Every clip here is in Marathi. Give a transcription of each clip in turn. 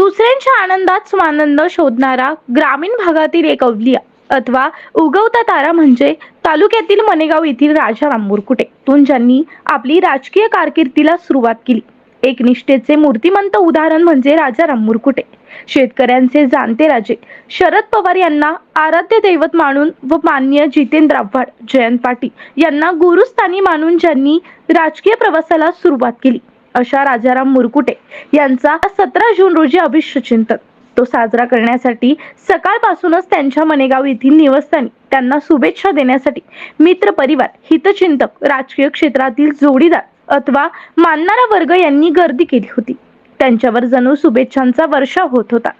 दुसऱ्यांच्या आनंदात स्वानंद शोधणारा ग्रामीण भागातील एक अवलिया अथवा उगवता तारा म्हणजे तालुक्यातील मनेगाव येथील राजा मुरकुटे ज्यांनी आपली राजकीय कारकिर्दीला सुरुवात केली. एक निष्ठेचे मूर्तिमंत उदाहरण म्हणजे राजाराम कुटे शेतकऱ्यांचे जाणते राजे शरद पवार यांना आराध्य दैवत मानून व मान्य जितेंद्र आव्हाड जयंत पाटील यांना गुरुस्थानी मानून ज्यांनी राजकीय प्रवासाला सुरुवात केली. अशा राजाराम मुरकुटे यांचा सतरा जून रोजी अभिष्यचिंतन तो साजरा करण्यासाठी सकाळपासूनच त्यांच्या मनेगाव येथील निवासस्थानी त्यांना शुभेच्छा देण्यासाठी मित्र परिवार हितचिंतक राजकीय क्षेत्रातील जोडीदार अथवा मानणारा वर्ग यांनी गर्दी केली होती. त्यांच्यावर जणू शुभेच्छांचा वर्षाव होत होता.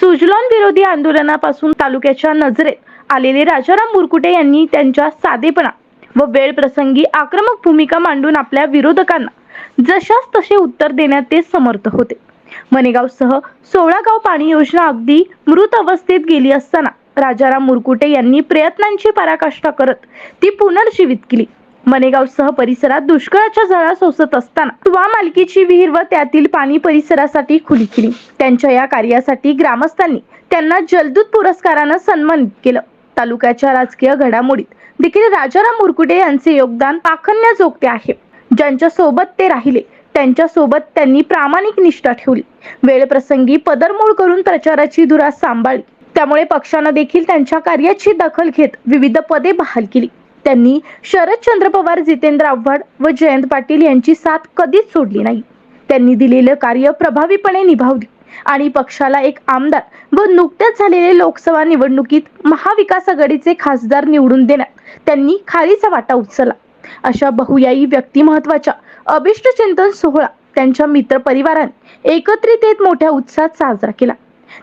सुजलॉन विरोधी आंदोलनापासून तालुक्याच्या नजरेत आलेले राजाराम मुरकुटे यांनी त्यांच्या साधेपणा व वेळ प्रसंगी आक्रमक भूमिका मांडून आपल्या विरोधकांना जशास तसे उत्तर देण्यात ते समर्थ होते. मनेगावसह सोळा गाव पाणी योजना अगदी मृत अवस्थेत गेली असताना राजाराम मुरकुटे यांनी प्रयत्नांची पराकाष्ठा करत ती पुनर्जीवित केली. मनेगावसह परिसरात दुष्काळाच्या झळा सोसत असताना स्वा मालकीची विहीर व त्यातील पाणी परिसरासाठी खुली केली. त्यांच्या या कार्यासाठी ग्रामस्थांनी त्यांना जलदूत पुरस्कारानं सन्मानित केलं. तालुक्याच्या राजकीय घडामोडीत देखील राजाराम मुरकुटे यांचे योगदान पाखण्याजोगते आहे. ज्यांच्या सोबत ते राहिले त्यांच्यासोबत त्यांनी प्रामाणिक निष्ठा ठेवली. वेळप्रसंगी पदरमोड करून प्रचाराची धुरा सांभाळली. त्यामुळे पक्षानं देखील त्यांच्या कार्याची दखल घेत विविध पदे बहाल केली. त्यांनी शरदचंद्र पवार जितेंद्र आव्हाड व जयंत पाटील यांची साथ कधीच सोडली नाही. त्यांनी दिलेलं कार्य प्रभावीपणे निभावली आणि पक्षाला एक आमदार व नुकत्याच झालेल्या लोकसभा निवडणुकीत महाविकास आघाडीचे खासदार निवडून देण्यात त्यांनी खालीचा वाटा उचलला. अशा बहुयायी व्यक्तिमत्वाच्या अभिष्ट चिंतन सोहळा त्यांच्या मित्र परिवाराने एकत्रित येत मोठ्या उत्साहात साजरा केला.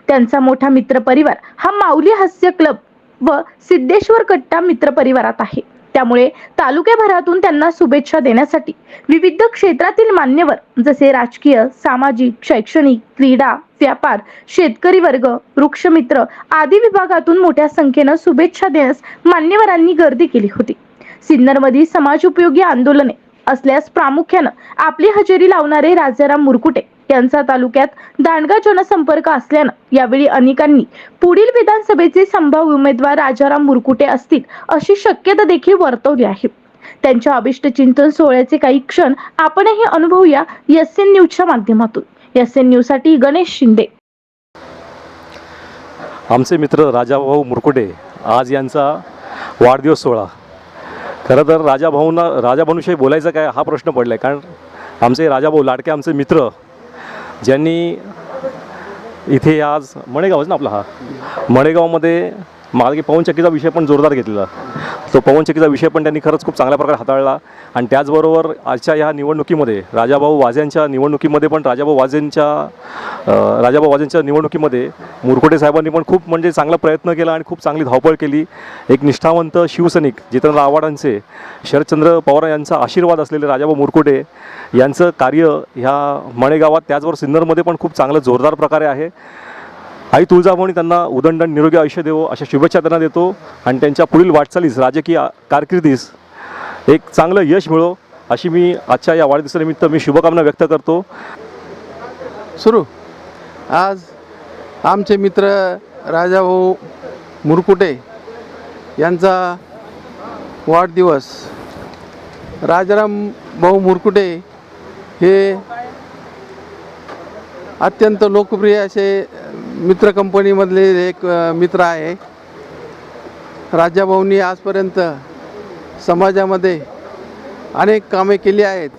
त्यांचा मोठा मित्र परिवार हा माऊली हास्य क्लब व सिद्धेश्वर कट्टा मित्र परिवारात आहे. त्यामुळे तालुक्याभरातून त्यांना शुभेच्छा देण्यासाठी विविध क्षेत्रातील मान्यवर जसे राजकीय सामाजिक शैक्षणिक क्रीडा व्यापार शेतकरी वर्ग वृक्षमित्र आदी विभागातून मोठ्या संख्येनं शुभेच्छा देण्यास मान्यवरांनी गर्दी केली होती. सिन्नरमधील समाज उपयोगी आंदोलने असल्यास प्रामुख्यानं आपली हजेरी लावणारे राजाराम मुरकुटे यांचा तालुक्यात दांडगा जनसंपर्क असल्यानं यावेळी अनेकांनी पुढील विधानसभेचे संभाव्य उमेदवार राजाराम मुरकुटे असतील अशी शक्यता देखील वर्तवली आहे. त्यांच्या अभिष्ट चिंतन सोहळ्याचे काही क्षण आपणही अनुभवूया एस एन न्यूजच्या माध्यमातून. एस एन न्यूजसाठी गणेश शिंदे. आमचे मित्र राजाभाऊ मुरकुटे आज यांचा वाढदिवस सोहळा. खरं तर राजाभाऊंना राजाभाऊंविषयी बोलायचं काय हा प्रश्न पडला आहे कारण आमचे राजाभाऊ लाडके आमचे मित्र ज्यांनी इथे आज मणेगावच ना आपला हा? मणेगावमध्ये मागे पवनचक्कीचा विषय पण जोरदार घेतलेला. तो पवनचक्कीचा विषय पण त्यांनी खरंच खूप चांगल्या प्रकारे हाताळला. आणि त्याचबरोबर आजच्या ह्या निवडणुकीमध्ये राजाभाऊ वाजेंच्या निवडणुकीमध्ये पण राजाभाऊ वाजेंच्या राजाभाऊ वाजेंच्या निवडणुकीमध्ये मुरकुटे साहेबांनी पण खूप म्हणजे चांगला प्रयत्न केला आणि खूप चांगली धावपळ केली. एक निष्ठावंत शिवसैनिक जितेंद्र आव्हाडांचे शरदचंद्र पवार यांचा आशीर्वाद असलेले राजाभाऊ मुरकुटे यांचं कार्य ह्या मणेगावात त्याचबरोबर सिन्नरमध्ये पण खूप चांगलं जोरदार प्रकारे आहे. आई तुळजाभवानी त्यांना उदंडन निरोगी आयुष्य देवो अशा शुभेच्छा त्यांना देतो. आणि त्यांच्या पुढील वाटचालीस राजकीय कारकिर्दीस एक चांगलं यश मिळो अशी मी आजच्या या वाढदिवसानिमित्त मी शुभकामना व्यक्त करतो. सुरू. आज आमचे मित्र राजाभाऊ मुरकुटे यांचा वाढदिवस. राजाराम भाऊ मुरकुटे हे अत्यंत लोकप्रिय असे मित्र कंपनीमधले एक मित्र आहे. राजाभाऊंनी आजपर्यंत समाजामध्ये अनेक कामे केली आहेत.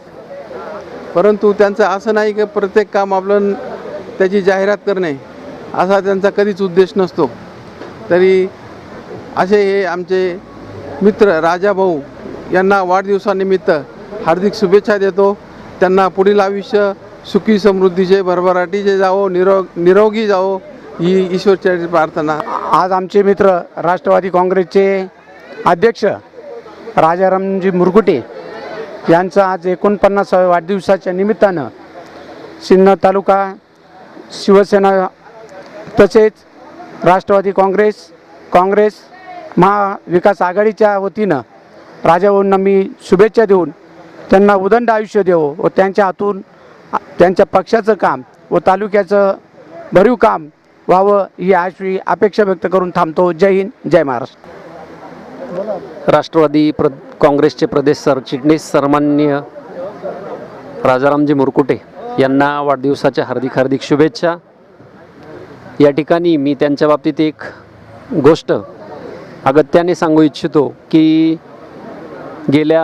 परंतु त्यांचं असं नाही की प्रत्येक काम आपलं त्याची जाहिरात करणे असा त्यांचा कधीच उद्देश नसतो. तरी असे हे आमचे मित्र राजाभाऊ यांना वाढदिवसानिमित्त हार्दिक शुभेच्छा देतो. त्यांना पुढील आयुष्य सुखी समृद्धीचे भरभराटीचे जावो निरोग निरोगी जावो ही ईश्वरच्या प्रार्थना. आज आमचे मित्र राष्ट्रवादी काँग्रेसचे अध्यक्ष राजारामजी मुरकुटे यांचा आज एकोणपन्नासाव्या वाढदिवसाच्या निमित्तानं सिन्नर तालुका शिवसेना तसेच राष्ट्रवादी काँग्रेस काँग्रेस महाविकास आघाडीच्या वतीनं राजाभाऊंना मी शुभेच्छा देऊन त्यांना उदंड आयुष्य देवो व त्यांच्या हातून त्यांच्या पक्षाचं काम व तालुक्याचं भरीव काम व्हावं ही अशी अपेक्षा व्यक्त करून थांबतो. जय हिंद जय महाराष्ट्र. राष्ट्रवादी प्र काँग्रेसचे प्रदेश सरचिटणीस सन्माननीय राजारामजी मुरकुटे यांना वाढदिवसाच्या हार्दिक हार्दिक शुभेच्छा. या ठिकाणी मी त्यांच्या बाबतीत एक गोष्ट अगत्याने सांगू इच्छितो की गेल्या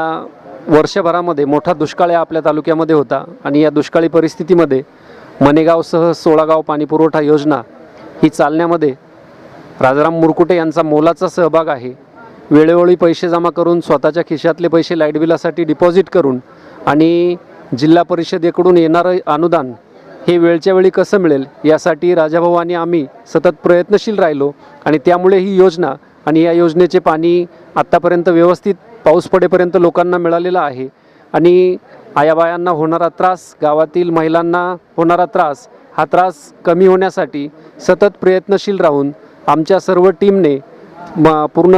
वर्षभरामध्ये मोठा दुष्काळ या आपल्या तालुक्यामध्ये होता आणि या दुष्काळी परिस्थितीमध्ये मनेगावसह सोळागाव पाणीपुरवठा योजना ही चालण्यामध्ये राजाराम मुरकुटे यांचा मोलाचा सहभाग आहे. वेळोवेळी पैसे जमा करून स्वतःच्या खिशातले पैसे लाइट बिलासाठी डिपॉझिट करून आणि जिल्हा परिषदेकडून येणारं अनुदान हे वेळच्या वेळी कसं मिळेल यासाठी राजाभाऊ आणि आम्ही सतत प्रयत्नशील राहिलो आणि त्यामुळे ही योजना आणि या योजनेचे पाणी आत्तापर्यंत व्यवस्थित पाऊस पडेपर्यंत लोकांना मिळालेलं आहे. आणि आयाबायांना होणारा त्रास गावातील महिलांना होणारा त्रास हा त्रास कमी होण्यासाठी सतत प्रयत्नशील राहून आमच्या सर्व टीमने म पूर्ण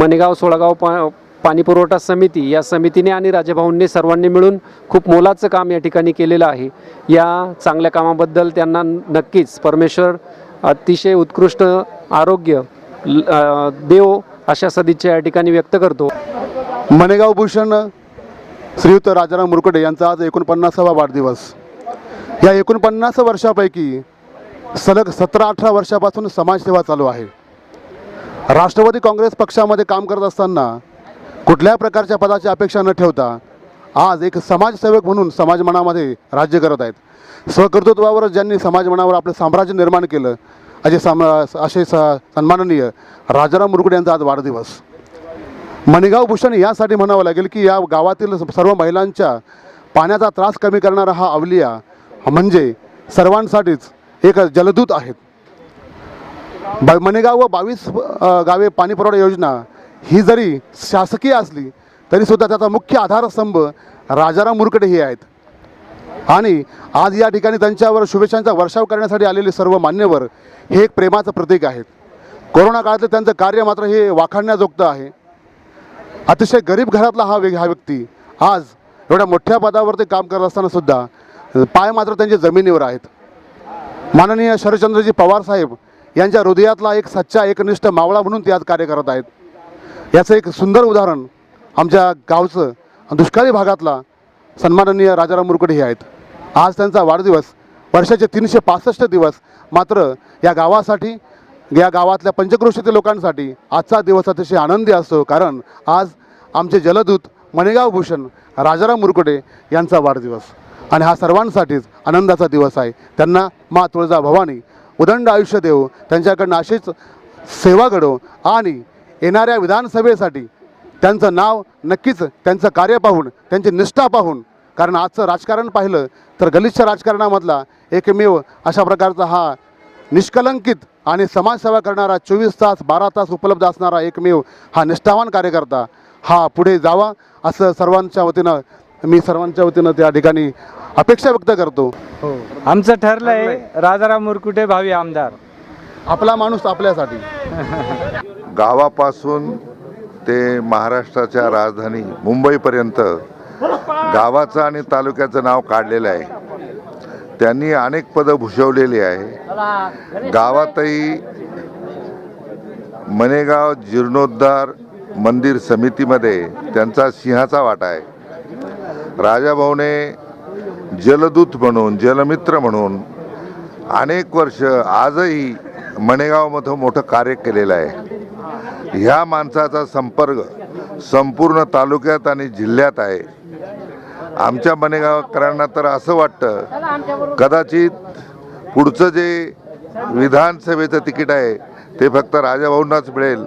मनेगाव सोळागाव पा पाणी पुरवठा समिती या समितीने आणि राजेभाऊंनी सर्वांनी मिळून खूप मोलाचं काम या ठिकाणी केलेलं आहे. या चांगल्या कामाबद्दल त्यांना नक्कीच परमेश्वर अतिशय उत्कृष्ट आरोग्य ल- देव अशा सदिच्छा या ठिकाणी व्यक्त करतो. मनेगाव भूषण श्रीयुत राजाराम मुरकुटे यांचा आज एकोणपन्नासावा वाढदिवस. या एकोणपन्नास वर्षापैकी सलग सतरा अठरा वर्षापासून समाजसेवा चालू आहे. राष्ट्रवादी काँग्रेस पक्षामध्ये काम करत असताना कुठल्या प्रकारच्या पदाची अपेक्षा न ठेवता आज एक समाजसेवक म्हणून समाज मनामध्ये राज्य करत आहेत. स्वकर्तृत्वावर ज्यांनी समाज मनावर आपलं साम्राज्य निर्माण केलं असे सम असे स सन्माननीय राजाराम मुरकुटे यांचा आज वाढदिवस. मणिगाव भूषण यासाठी म्हणावं लागेल की या गावातील सर्व महिलांच्या पाण्याचा त्रास कमी करणारा हा अवलिया म्हणजे सर्वांसाठीच एक जलदूत आहेत. ब मणिगाव व बावीस गावे गावे पाणीपुरवठा योजना ही जरी शासकीय असली तरीसुद्धा त्याचा मुख्य आधारस्तंभ राजाराम मुरकडे हे आहेत. आणि आज या ठिकाणी त्यांच्यावर शुभेच्छांचा वर्षाव करण्यासाठी आलेले सर्व मान्यवर हे एक प्रेमाचं प्रतीक आहेत. कोरोना काळातलं त्यांचं कार्य मात्र हे वाखाणण्याजोगतं आहे. अतिशय गरीब घरातला हा वेग हा व्यक्ती आज एवढ्या मोठ्या पदावरती काम करत असताना सुद्धा पाय मात्र त्यांच्या जमिनीवर आहेत. माननीय शरदचंद्रजी पवार साहेब यांच्या हृदयातला एक सच्चा एकनिष्ठ मावळा म्हणून ते आज कार्य करत आहेत. याचं एक सुंदर उदाहरण आमच्या गावचं दुष्काळी भागातला सन्माननीय राजाराम मुरकुटे हे आहेत. आज त्यांचा वाढदिवस वर्षाचे तीनशे पासष्ट दिवस मात्र या गावासाठी या गावातल्या पंचक्रोशीतील लोकांसाठी आजचा दिवस अतिशय आनंदी असतो. कारण आज आमचे जलदूत मणिगाव भूषण राजाराम मुरकुटे यांचा वाढदिवस. आणि हा सर्वांसाठीच आनंदाचा दिवस आहे. त्यांना मा तुळजा भवानी उदंड आयुष्य देव त्यांच्याकडनं अशीच सेवा घडो आणि येणाऱ्या विधानसभेसाठी त्यांचं नाव नक्कीच त्यांचं कार्य पाहून त्यांची निष्ठा पाहून कारण आजचं राजकारण पाहिलं तर गलिच्छ राजकारणामधला एकमेव अशा प्रकारचा हा निष्कलंकित आणि समाजसेवा करणारा चोवीस तास बारा तास उपलब्ध असणारा एकमेव हा निष्ठावान कार्यकर्ता हा पुढे जावा असं सर्वांच्या वतीनं मी सर्वांच्या वतीनं त्या ठिकाणी अपेक्षा व्यक्त करतो. हो. आमचं ठरलं आहे राजाराम मुरकुटे भावी आमदार. आपला माणूस आपल्यासाठी. गावापासून ते महाराष्ट्राच्या राजधानी मुंबईपर्यंत गावाचं आणि तालुक्याचं नाव काढलेलं आहे. त्यांनी अनेक पदं भूषवलेली आहे. गावातही मनेगाव जीर्णोद्धार मंदिर समितीमध्ये त्यांचा सिंहाचा वाटा आहे. राजाभाऊने जलदूत म्हणून जलमित्र म्हणून अनेक वर्ष आजही मणेगावमध्ये मोठं कार्य केलेलं आहे. ह्या माणसाचा संपर्क संपूर्ण तालुक्यात आणि जिल्ह्यात आहे. आमच्या मणेगावकरांना तर असं वाटतं कदाचित पुढचं जे विधानसभेचं तिकीट आहे ते फक्त राजाभाऊंनाच मिळेल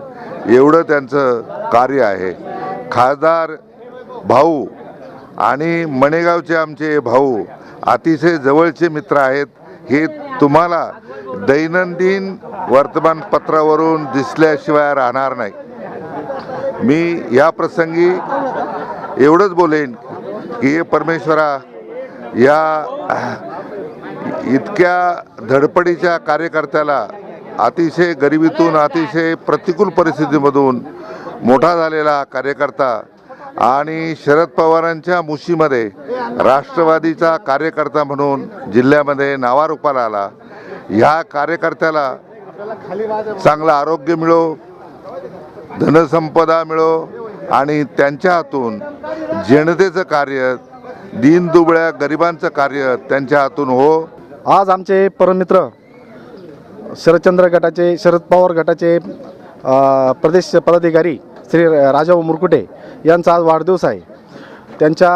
एवढं त्यांचं कार्य आहे. खासदार भाऊ आणि मणेगावचे आमचे भाऊ अतिशय जवळचे मित्र आहेत हे तुम्हाला दैनंदिन वर्तमानपत्रावरून दिसल्याशिवाय राहणार नाही. मी या प्रसंगी एवढंच बोलेन की परमेश्वरा या इतक्या धडपडीच्या कार्यकर्त्याला अतिशय गरिबीतून अतिशय प्रतिकूल परिस्थितीमधून मोठा झालेला कार्यकर्ता आणि शरद पवारांच्या मुशीमध्ये राष्ट्रवादीचा कार्यकर्ता म्हणून जिल्ह्यामध्ये नावारूपाला आला. ह्या कार्यकर्त्याला चांगलं आरोग्य मिळो धनसंपदा मिळो आणि त्यांच्या हातून जनतेचं कार्य दीनदुबळ्या गरिबांचं कार्य त्यांच्या हातून हो. आज आमचे परममित्र शरदचंद्र गटाचे शरद पवार गटाचे प्रदेश पदाधिकारी श्री राजा मुरकुटे यांचा आज वाढदिवस आहे. त्यांच्या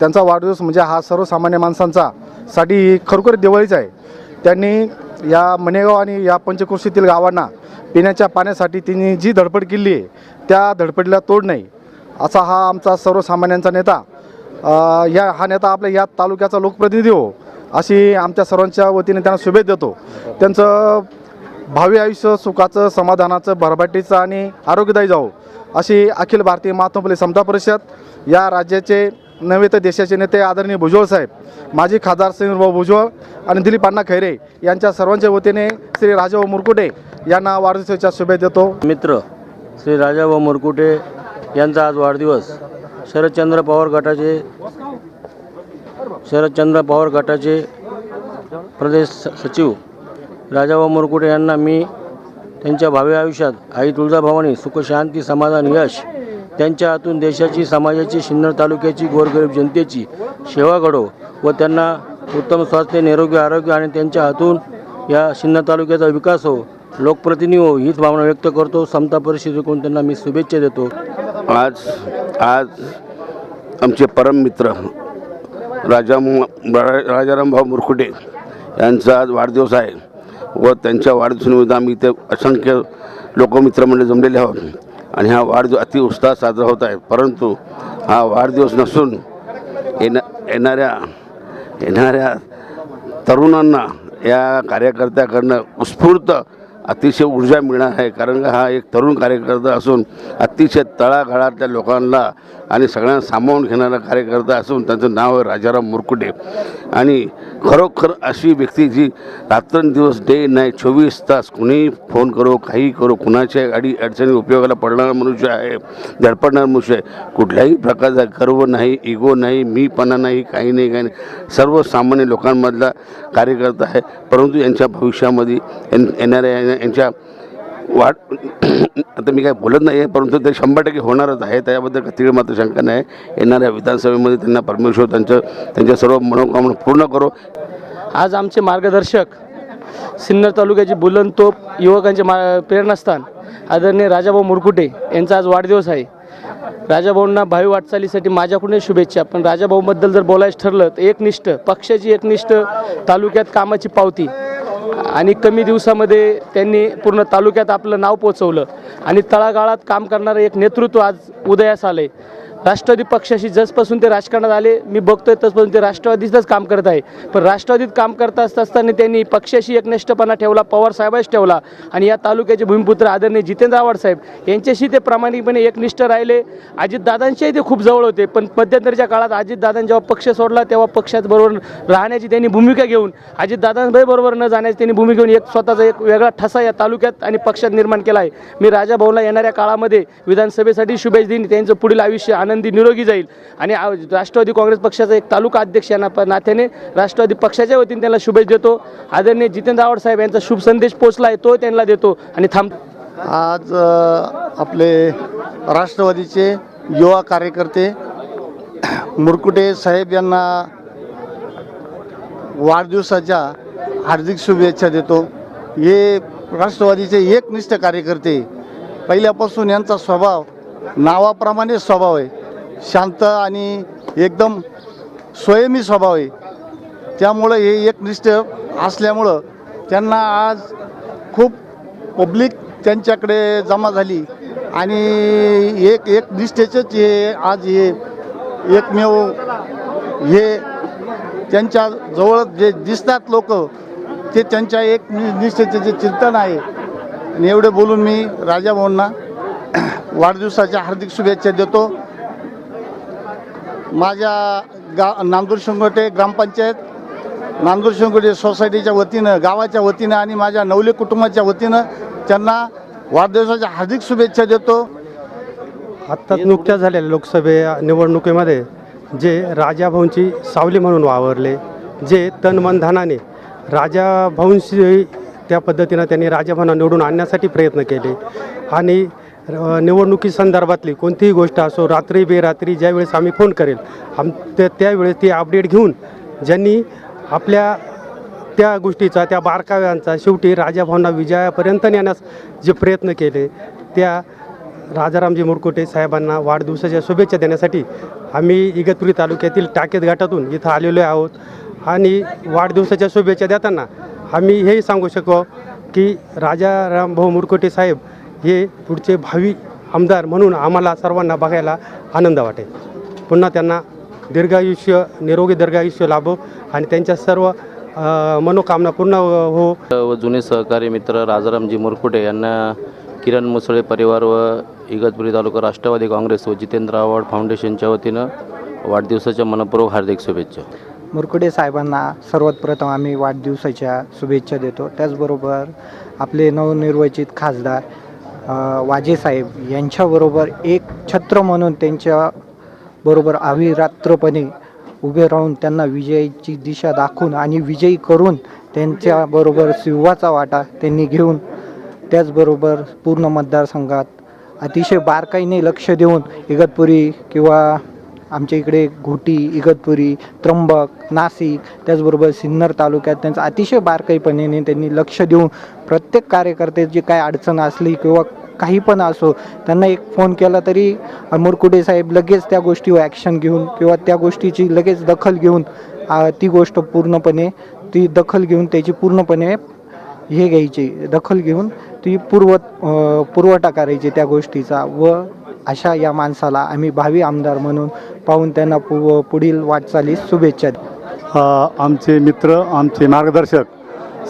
त्यांचा वाढदिवस म्हणजे हा सर्वसामान्य माणसांचा साठी खरोखर दिवाळीच आहे. त्यांनी या मनेगाव आणि या पंचक्रोशीतील गावांना पिण्याच्या पाण्यासाठी तिने जी धडपड केली आहे त्या धडपडीला तोड नाही. असा हा आमचा सर्वसामान्यांचा नेता या हा नेता आपल्या या तालुक्याचा लोकप्रतिनिधी हो अशी आमच्या सर्वांच्या वतीने त्यांना शुभेच्छा देतो. त्यांचं भावी आयुष्य सुखाचं समाधानाचं भरभाटीचं आणि आरोग्यदायी जावो अशी अखिल भारतीय महात्मा फुले समता परिषद या राज्याचे नव्हे तर देशाचे नेते आदरणीय भुजबळ साहेब माजी खासदार श्रीभाऊ भुजबळ आणि दिलीप अण्णा खैरे यांच्या सर्वांच्या वतीने श्री राजाभाऊ मुरकुटे यांना वाढदिवसाच्या शुभेच्छा देतो. मित्र श्री राजाभाऊ मुरकुटे यांचा आज वाढदिवस. शरदचंद्र पवार गटाचे शरदचंद्र पवार गटाचे प्रदेश स- सचिव राजाभाऊ मुरकुटे यांना मी त्यांच्या भावी आयुष्यात आई तुळजाभवानी सुख शांती समाधान यश त्यांच्या हातून देशाची समाजाची सिन्नर तालुक्याची गोरगरीब जनतेची सेवा घडो व त्यांना उत्तम स्वास्थ्य निरोगी आरोग्य आणि त्यांच्या हातून या सिन्नर तालुक्याचा विकास हो. लोकप्रतिनिधी हो हीच भावना व्यक्त करतो. समता परिषदेकडून त्यांना मी शुभेच्छा देतो. आज आज आमचे परम मित्र राजा राजाराम भाऊ मुरकुटे यांचा आज वाढदिवस आहे व त्यांच्या वाढदिवसानिमित्त आम्ही इथे असंख्य लोकमित्रमंडळी जमलेले आहोत. आणि हा वाढदिवस अति उत्साहात साजरा होत आहे परंतु हा वाढदिवस नसून येणा येणाऱ्या येणाऱ्या तरुणांना या कार्यकर्त्याकडनं उत्स्फूर्त अतिशय ऊर्जा मिळणार आहे. कारण हा एक तरुण कार्यकर्ता असून अतिशय तळागाळातल्या लोकांना आणि सगळ्यांना सामावून घेणारा कार्यकर्ता असून त्यांचं नाव आहे राजाराम मुरकुटे. आणि खरोखर अशी व्यक्ती जी रात्रंदिवस डे नाईट चोवीस तास कुणीही फोन करो काही करो कुणाच्या अडी अडचणी उपयोगाला पडणारा मनुष्य आहे धडपडणारा मनुष्य आहे कुठल्याही प्रकारचा गर्व नाही इगो नाही मीपणा नाही काही नाही काही नाही. सर्वसामान्य लोकांमधला कार्यकर्ता आहे. परंतु यांच्या भविष्यामध्ये येण- येणाऱ्या यांच्या वाढ आता मी काय बोलत नाही आहे परंतु ते शंभर टक्के होणारच आहे. त्याबद्दल तीळ मात्र शंका नाही. येणाऱ्या विधानसभेमध्ये त्यांना परमेश्वर त्यांचं त्यांच्या सर्व मनोकामना पूर्ण करो. आज आमचे मार्गदर्शक सिन्नर तालुक्याची बुलंद तोप युवकांचे मा प्रेरणास्थान आदरणीय राजाभाऊ मुरकुटे यांचा आज वाढदिवस आहे. राजाभाऊंना भावी वाटचालीसाठी माझ्याकडून शुभेच्छा. पण राजाभाऊबद्दल जर बोलायचं ठरलं तर एकनिष्ठ पक्षाची एकनिष्ठ तालुक्यात कामाची पावती. आणि कमी दिवसामध्ये त्यांनी पूर्ण तालुक्यात आपलं नाव पोचवलं. आणि तळागाळात काम करणारं एक नेतृत्व आज उदयास आलं आहे राष्ट्रवादी पक्षाशी जसपासून ते राजकारणात आले मी बघतोय तसपासून ते राष्ट्रवादीतच काम करत आहे. पण राष्ट्रवादीत काम करत असत असताना त्यांनी पक्षाशी एकनिष्ठपणा ठेवला पवार साहेबांश ठेवला आणि या तालुक्याचे भूमिपुत्र आदरणीय जितेंद्र आव्हाड साहेब यांच्याशी ते प्रामाणिकपणे एकनिष्ठ राहिले. अजितदादांच्याही ते खूप जवळ होते पण मध्यंतरीच्या काळात अजितदादांनी जेव्हा पक्ष सोडला तेव्हा पक्षात बरोबर राहण्याची त्यांनी भूमिका घेऊन अजितदादांबरोबर न जाण्याची त्यांनी भूमिका घेऊन एक स्वतःचा एक वेगळा ठसा या तालुक्यात आणि पक्षात निर्माण केला आहे. मी राजाभाऊला येणाऱ्या काळामध्ये विधानसभेसाठी शुभेच्छा देईन त्यांचं पुढील आयुष्य आनंद निरोगी जाईल. आणि राष्ट्रवादी काँग्रेस पक्षाचा एक तालुका अध्यक्ष यांना ना- नात्याने राष्ट्रवादी पक्षाच्या वतीने त्यांना शुभेच्छा देतो. आदरणीय जितेंद्र आव्हाड साहेब यांचा शुभ संदेश पोचला आहे तो त्यांना देतो आणि थांब. आज आपले राष्ट्रवादीचे युवा कार्यकर्ते मुरकुटे साहेब यांना वाढदिवसाच्या हार्दिक शुभेच्छा देतो. हे राष्ट्रवादीचे एकनिष्ठ कार्यकर्ते पहिल्यापासून यांचा स्वभाव नावाप्रमाणे स्वभाव आहे. शांत आणि एकदम स्वयंमी स्वभाव आहे. त्यामुळं हे एकनिष्ठ असल्यामुळं त्यांना आज खूप पब्लिक त्यांच्याकडे जमा झाली. आणि एक एक निष्ठेचंच हे आज हे एकमेव हे त्यांच्या जवळ जे दिसतात लोक ते त्यांच्या एक निष्ठेचे जे चिंतन आहे. आणि एवढे बोलून मी राजाभाऊंना वाढदिवसाच्या हार्दिक शुभेच्छा देतो. माझ्या गा नांदूर शिंगोटे ग्रामपंचायत नांदूर शिंगोटे सोसायटीच्या वतीनं गावाच्या वतीनं आणि माझ्या नवले कुटुंबाच्या वतीनं त्यांना वाढदिवसाच्या हार्दिक शुभेच्छा देतो. आत्ताच नुकत्याच झालेल्या लोकसभे निवडणुकीमध्ये जे राजाभाऊंची सावली म्हणून वावरले जे तन मन धनाने राजा त्या पद्धतीनं त्यांनी राजाभाऊंना निवडून आणण्यासाठी प्रयत्न केले आणि अ, निवडणुकी संदर्भातली कोणतीही गोष्ट असो रात्री बेरात्री ज्यावेळेस आम्ही फोन करेल आम त्या त्यावेळेस ती अपडेट घेऊन ज्यांनी आपल्या त्या गोष्टीचा त्या बारकाव्यांचा शेवटी राजाभाऊंना विजयापर्यंत नेण्यास जे प्रयत्न केले त्या राजारामजी मुरकुटे साहेबांना वाढदिवसाच्या शुभेच्छा देण्यासाठी आम्ही इगतपुरी तालुक्यातील टाकेत घाटातून इथं आलेलो आहोत. आणि वाढदिवसाच्या शुभेच्छा देताना आम्ही हेही सांगू शकतो की राजाराम भाऊ मुरकुटे साहेब हे पुढचे भावी आमदार म्हणून आम्हाला सर्वांना बघायला आनंद वाटेल. पुन्हा त्यांना दीर्घायुष्य निरोगी दीर्घायुष्य लाभो आणि त्यांच्या सर्व मनोकामना पूर्ण हो. व जुने सहकारी मित्र राजारामजी मुरकुटे यांना किरण मुसळे परिवार व इगतपुरी तालुका राष्ट्रवादी काँग्रेस व जितेंद्र आव्हाड फाउंडेशनच्या वतीनं वाढदिवसाच्या मनपूर्वक हार्दिक शुभेच्छा. मुरकुटे साहेबांना सर्वात प्रथम आम्ही वाढदिवसाच्या शुभेच्छा देतो. त्याचबरोबर आपले नवनिर्वाचित खासदार वाजेसाहेब यांच्याबरोबर एक छत्र म्हणून त्यांच्या बरोबर अविरात्रपणे उभे राहून त्यांना विजयाची दिशा दाखवून आणि विजयी करून त्यांच्याबरोबर सिंहाचा वाटा त्यांनी घेऊन त्याचबरोबर पूर्ण मतदारसंघात अतिशय बारकाईने लक्ष देऊन इगतपुरी किंवा आमच्या इकडे घोटी इगतपुरी त्र्यंबक नाशिक त्याचबरोबर सिन्नर तालुक्यात त्यांचं अतिशय बारकाईपणे त्यांनी लक्ष देऊन प्रत्येक कार्यकर्त्याची काय अडचण असली किंवा काही पण असो त्यांना एक फोन केला तरी मुरकुटे साहेब लगेच त्या गोष्टीवर ॲक्शन घेऊन किंवा त्या गोष्टीची लगेच दखल घेऊन ती गोष्ट पूर्णपणे ती दखल घेऊन त्याची पूर्णपणे हे घ्यायची दखल घेऊन ती पूर्व पुरवठा करायची त्या गोष्टीचा व अशा या माणसाला आम्ही भावी आमदार म्हणून पाहून त्यांना पु पुढील वाटचालीस शुभेच्छा आमचे मित्र आमचे मार्गदर्शक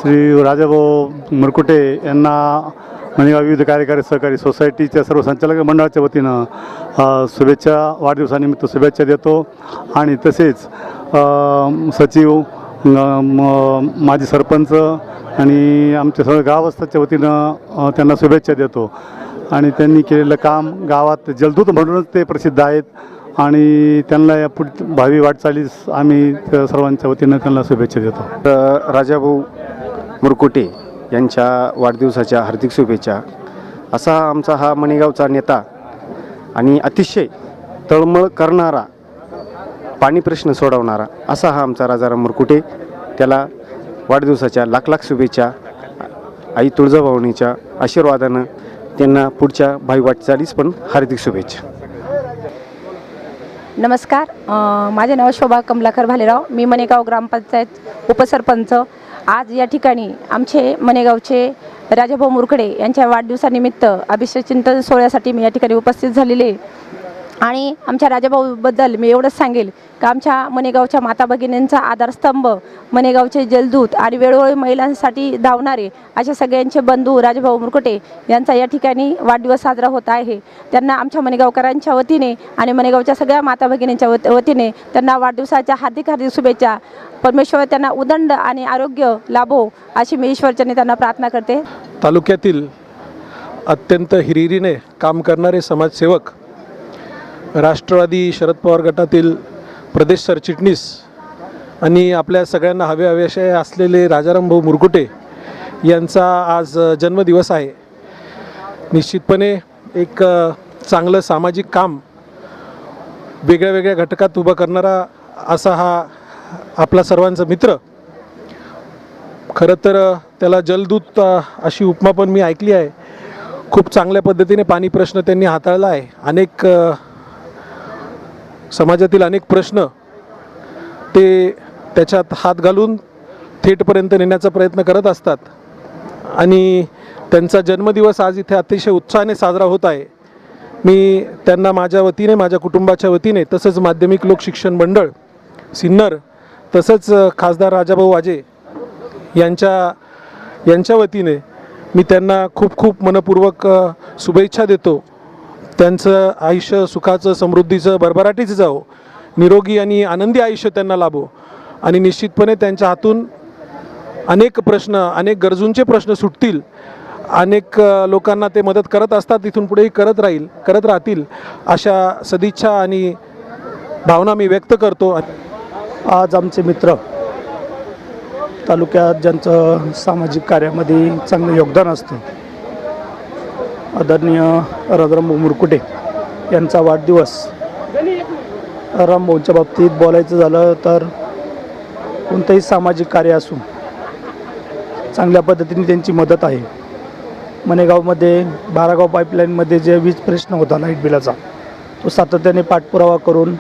श्री राजाभाऊ मुरकुटे यांना मणिगाव विविध कार्यकारी सहकारी सोसायटीच्या सर्व संचालक मंडळाच्या वतीनं शुभेच्छा वाढदिवसानिमित्त शुभेच्छा देतो. आणि तसेच सचिव माजी सरपंच आणि आमच्या सर्व गावस्थाच्या वतीनं त्यांना शुभेच्छा देतो. आणि त्यांनी केलेलं काम गावात जलदूत म्हणूनच ते प्रसिद्ध आहेत. आणि त्यांना या पुढ भावी वाटचालीस आम्ही सर्वांच्या वतीनं त्यांना शुभेच्छा देतो. राजाभाऊ मुरकुटे यांच्या वाढदिवसाच्या हार्दिक शुभेच्छा. असा आमचा हा मणिगावचा नेता आणि अतिशय तळमळ करणारा पाणी प्रश्न सोडवणारा असा हा आमचा राजाराम मुरकुटे त्याला वाढदिवसाच्या लाख लाख शुभेच्छा आई तुळजाभवानीच्या आशीर्वादानं त्यांना पुढच्या भावी वाटचालीस पण हार्दिक शुभेच्छा. नमस्कार. माझे नाव शोभा कमलाकर भालेराव. मी मनेगाव ग्रामपंचायत उपसरपंच. आज या ठिकाणी आमचे मनेगावचे राजाभाऊ मुरकडे यांच्या वाढदिवसानिमित्त अभिषेक चिंतन सोहळ्यासाठी मी या ठिकाणी उपस्थित झालेले आहे. आणि आमच्या राजाभाऊबद्दल मी एवढंच सांगेल का आमच्या मनेगावच्या माता भगिनींचा आधारस्तंभ मनेगावचे जलदूत आणि वेळोवेळी महिलांसाठी धावणारे असे सगळ्यांचे बंधू राजाभाऊ मुरकुटे यांचा या ठिकाणी वाढदिवस साजरा होत आहे. त्यांना आमच्या मनेगावकरांच्या वतीने आणि मनेगावच्या सगळ्या माता भगिनींच्या वत वतीने त्यांना वाढदिवसाच्या हार्दिक हार्दिक शुभेच्छा. परमेश्वर त्यांना उदंड आणि आरोग्य लाभो अशी मी ईश्वरचरणी त्यांना प्रार्थना करते. तालुक्यातील अत्यंत हिरिरीने काम करणारे समाजसेवक राष्ट्रवादी शरद पवार गटातील प्रदेश सरचिटणीस आणि आपल्या सगळ्यांना हवे हवेशे असलेले राजाराम भाऊ मुरकुटे यांचा आज जन्मदिवस आहे. निश्चितपणे एक चांगलं सामाजिक काम वेगळ्या वेगळ्या घटकात उभं करणारा असा हा आपला सर्वांचा मित्र. खरं तर त्याला जलदूत अशी उपमा पण मी ऐकली आहे. खूप चांगल्या पद्धतीने पाणी प्रश्न त्यांनी हाताळला आहे. अनेक समाजातील अनेक प्रश्न ते त्याच्यात हात घालून थेटपर्यंत नेण्याचा प्रयत्न करत असतात. आणि त्यांचा जन्मदिवस आज इथे अतिशय उत्साहाने साजरा होत आहे. मी त्यांना माझ्या वतीने माझ्या कुटुंबाच्या वतीने तसंच माध्यमिक लोक शिक्षण मंडळ सिन्नर तसंच खासदार राजाभाऊ वाजे यांच्या यांच्या वतीने मी त्यांना खूप खूप मनपूर्वक शुभेच्छा देतो. त्यांचं आयुष्य सुखाचं समृद्धीचं भरभराटीचं जावो. निरोगी आणि आनंदी आयुष्य त्यांना लाभो. आणि निश्चितपणे त्यांच्या हातून अनेक प्रश्न अनेक गरजूंचे प्रश्न सुटतील. अनेक लोकांना ते मदत करत असतात तिथून पुढेही करत राहील करत राहतील अशा सदिच्छा आणि भावना मी व्यक्त करतो. आज आमचे मित्र तालुक्यात ज्यांचं सामाजिक कार्यामध्ये चांगलं योगदान असतं आदरणीय राजाराम मुरकुटे यांचा वाढदिवस. रामभाऊंच्या बाबतीत बोलायचं झालं तर कोणतंही सामाजिक कार्य असू चांगल्या पद्धतीने त्यांची मदत आहे. मनेगावमध्ये बारागाव पाईपलाईनमध्ये जे वीज प्रश्न होता लाइट बिलाचा तो सातत्याने पाठपुरावा करून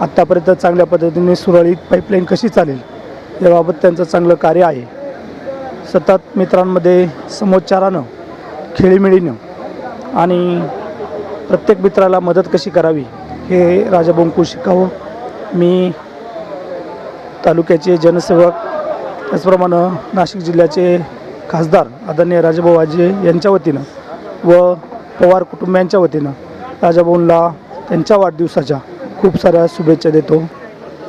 आत्तापर्यंत चांगल्या पद्धतीने सुरळीत पाईपलाईन कशी चालेल याबाबत त्यांचं चांगलं कार्य आहे. सतत मित्रांमध्ये समोच्चारानं खेळीमेळीनं आणि प्रत्येक मित्राला मदत कशी करावी हे राजाभाऊंकू शिकावं. मी तालुक्याचे जनसेवक त्याचप्रमाणे नाशिक जिल्ह्याचे खासदार आदरणीय राजाभाऊ आजे यांच्या वतीनं व पवार कुटुंबियांच्या वतीनं राजाभाऊंना त्यांच्या वाढदिवसाच्या खूप साऱ्या शुभेच्छा देतो.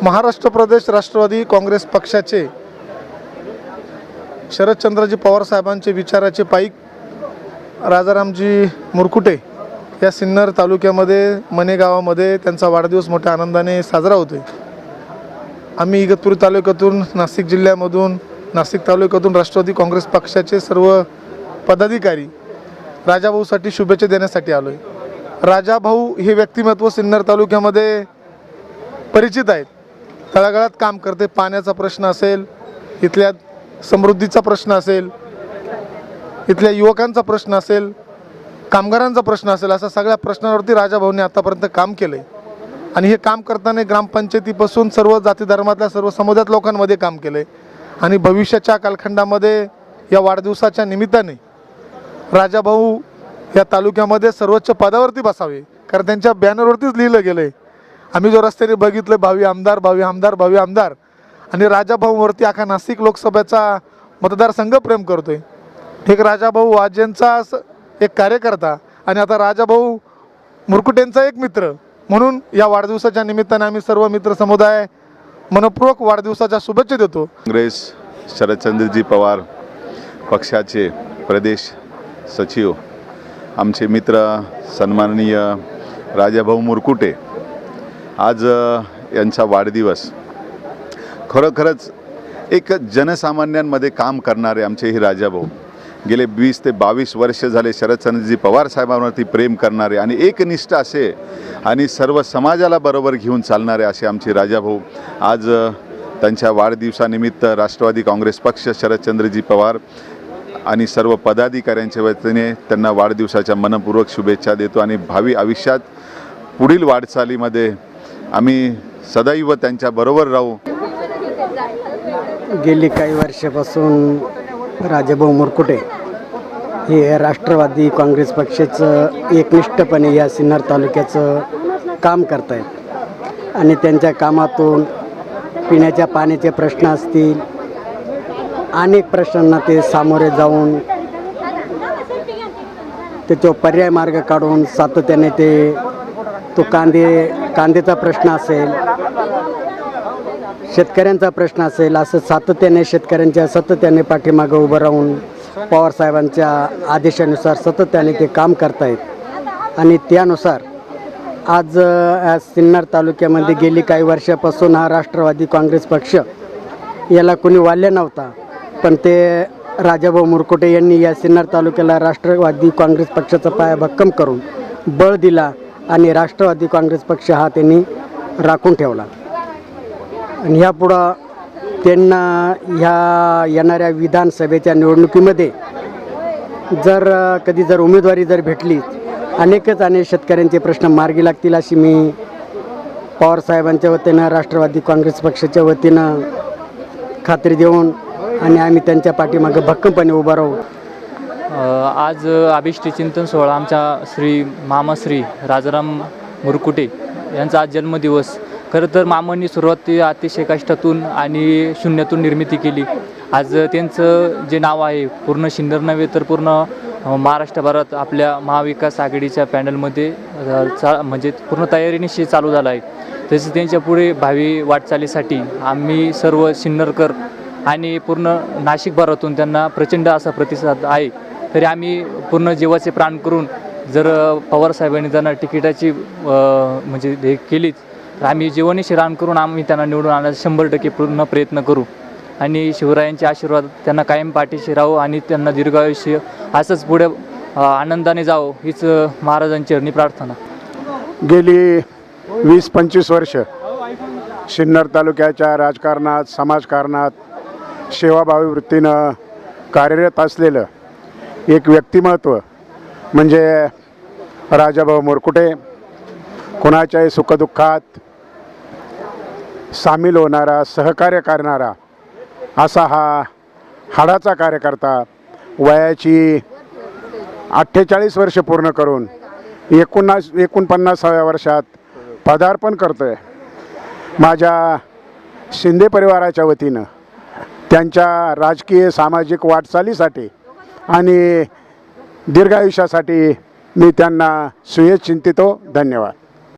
महाराष्ट्र प्रदेश राष्ट्रवादी काँग्रेस पक्षाचे शरदचंद्रजी पवार साहेबांचे विचाराचे पाईक राजारामजी मुरकुटे या सिन्नर तालुक्यामध्ये मने गावामध्ये त्यांचा वाढदिवस मोठ्या आनंदाने साजरा होतो आहे आम्ही इगतपुरी तालुक्यातून नाशिक जिल्ह्यामधून नाशिक तालुक्यातून राष्ट्रवादी काँग्रेस पक्षाचे सर्व पदाधिकारी राजाभाऊसाठी शुभेच्छा देण्यासाठी आलो आहे राजाभाऊ हे व्यक्तिमत्व सिन्नर तालुक्यामध्ये परिचित आहेत. तळागाळात काम करते पाण्याचा प्रश्न असेल इथल्या समृद्धीचा प्रश्न असेल इथल्या युवकांचा प्रश्न असेल कामगारांचा प्रश्न असेल असा सगळ्या प्रश्नावरती राजाभाऊने आतापर्यंत काम केलं आहे आणि हे काम करताना ग्रामपंचायतीपासून सर्व जाती धर्मातल्या सर्व समुदायात लोकांमध्ये काम केलं आहे आणि भविष्याच्या कालखंडामध्ये या वाढदिवसाच्या निमित्ताने राजाभाऊ या तालुक्यामध्ये सर्वोच्च पदावरती बसावे. कारण त्यांच्या बॅनरवरतीच लिहिलं गेलं आहे आम्ही जो रस्त्याने बघितलं भावी आमदार भावी आमदार भावी आमदार. आणि राजाभाऊवरती अख्खा नाशिक लोकसभेचा मतदारसंघ प्रेम करतोय. एक राजाभाऊ वाजेंचा असं एक कार्यकर्ता आणि आता राजाभाऊ मुरकुटेंचा एक मित्र. म्हणून या वाढदिवसाच्या निमित्ताने आम्ही सर्व मित्र समुदाय मनपूर्वक वाढदिवसाच्या शुभेच्छा देतो. काँग्रेस शरदचंद्रजी पवार पक्षाचे प्रदेश सचिव आमचे मित्र सन्माननीय राजाभाऊ मुरकुटे आज यांचा वाढदिवस. खरोखरच एक जनसामान्यांमध्ये काम करणारे आमचे हे राजाभाऊ. गेले वीस ते बावीस वर्ष झाले शरदचंद्रजी पवार साहेबांवरती प्रेम करणारे आणि एकनिष्ठ असे आणि सर्व समाजाला बरोबर घेऊन चालणारे असे आमचे राजाभाऊ. आज त्यांच्या वाढदिवसानिमित्त राष्ट्रवादी काँग्रेस पक्ष शरदचंद्रजी पवार आणि सर्व पदाधिकाऱ्यांच्या वतीने त्यांना वाढदिवसाच्या मनपूर्वक शुभेच्छा देतो आणि भावी आयुष्यात पुढील वाटचालीमध्ये आम्ही सदैव त्यांच्याबरोबर राहू. गेली काही वर्षापासून राजाभाऊ मुरकुटे हे राष्ट्रवादी काँग्रेस पक्षाचं एकनिष्ठपणे या सिन्नर तालुक्याचं काम करत आहेत आणि त्यांच्या कामातून पिण्याच्या पाण्याचे प्रश्न असतील अनेक प्रश्नांना ते सामोरे जाऊन त्याच्यावर पर्याय मार्ग काढून सातत्याने ते तो कांदे कांद्याचा प्रश्न असेल शेतकऱ्यांचा प्रश्न असेल असं सातत्याने शेतकऱ्यांच्या सातत्याने पाठीमागं उभं राहून पवारसाहेबांच्या आदेशानुसार सातत्याने ते काम करतायत. आणि त्यानुसार आज सिन्नर तालुक्यामध्ये गेली काही वर्षापासून हा राष्ट्रवादी काँग्रेस पक्ष याला कोणी वाल्य नव्हता पण ते राजाभाऊ मुरकुटे यांनी या सिन्नर तालुक्याला राष्ट्रवादी काँग्रेस पक्षाचा पाया भक्कम करून बळ दिला आणि राष्ट्रवादी काँग्रेस पक्ष हा त्यांनी राखून ठेवला. आणि ह्यापुढं त्यांना ह्या येणाऱ्या विधानसभेच्या निवडणुकीमध्ये जर कधी जर उमेदवारी जर भेटली अनेकच अनेक शेतकऱ्यांचे प्रश्न मार्गी लागतील अशी मी पवारसाहेबांच्या वतीनं राष्ट्रवादी काँग्रेस पक्षाच्या वतीनं खात्री देऊन आणि आम्ही त्यांच्या पाठीमागं भक्कमपणे उभा राहू. आज अभिष्टी चिंतन सोहळा आमच्या श्री मामाश्री राजाराम मुरकुटे यांचा आज जन्मदिवस. खरं तर मामांनी सुरुवात अतिशय कष्टातून आणि शून्यातून निर्मिती केली. आज त्यांचं जे नाव आहे पूर्ण शिन्नर नव्हे तर पूर्ण महाराष्ट्रभरात आपल्या महाविकास आघाडीच्या पॅनलमध्ये चा म्हणजे पूर्ण तयारीनिशी चालू झाला आहे. तसेच त्यांच्या पुढे भावी वाटचालीसाठी आम्ही सर्व सिन्नरकर आणि पूर्ण नाशिकभरातून त्यांना प्रचंड असा प्रतिसाद आहे. तरी आम्ही पूर्ण जीवाचे प्राण करून जर पवारसाहेबांनी त्यांना तिकिटाची म्हणजे हे केलीच तर आम्ही जीवनीशी रान करून आम्ही त्यांना निवडून आणण्याचा शंभर टक्के पूर्ण प्रयत्न करू. आणि शिवरायांचे आशीर्वाद त्यांना कायम पाठीशी राहू आणि त्यांना दीर्घायुष्य असंच पुढे आनंदाने जावं हीच महाराजांची चरणी प्रार्थना. गेली वीस पंचवीस वर्ष सिन्नर तालुक्याच्या राजकारणात समाजकारणात सेवाभावी वृत्तीनं कार्यरत असलेलं एक व्यक्तिमत्व म्हणजे राजाभाऊ मोरकुटे. कोणाच्याही सुखदुःखात सामील होणारा सहकार्य करणारा असा हा हाडाचा कार्यकर्ता वयाची अठ्ठेचाळीस वर्ष पूर्ण करून एकोणास एकोणपन्नासाव्या वर्षात पदार्पण करतो आहे माझ्या शिंदे परिवाराच्या वतीनं त्यांच्या राजकीय सामाजिक वाटचालीसाठी आणि दीर्घायुष्यासाठी मी त्यांना सुयश चिंतितो. धन्यवाद.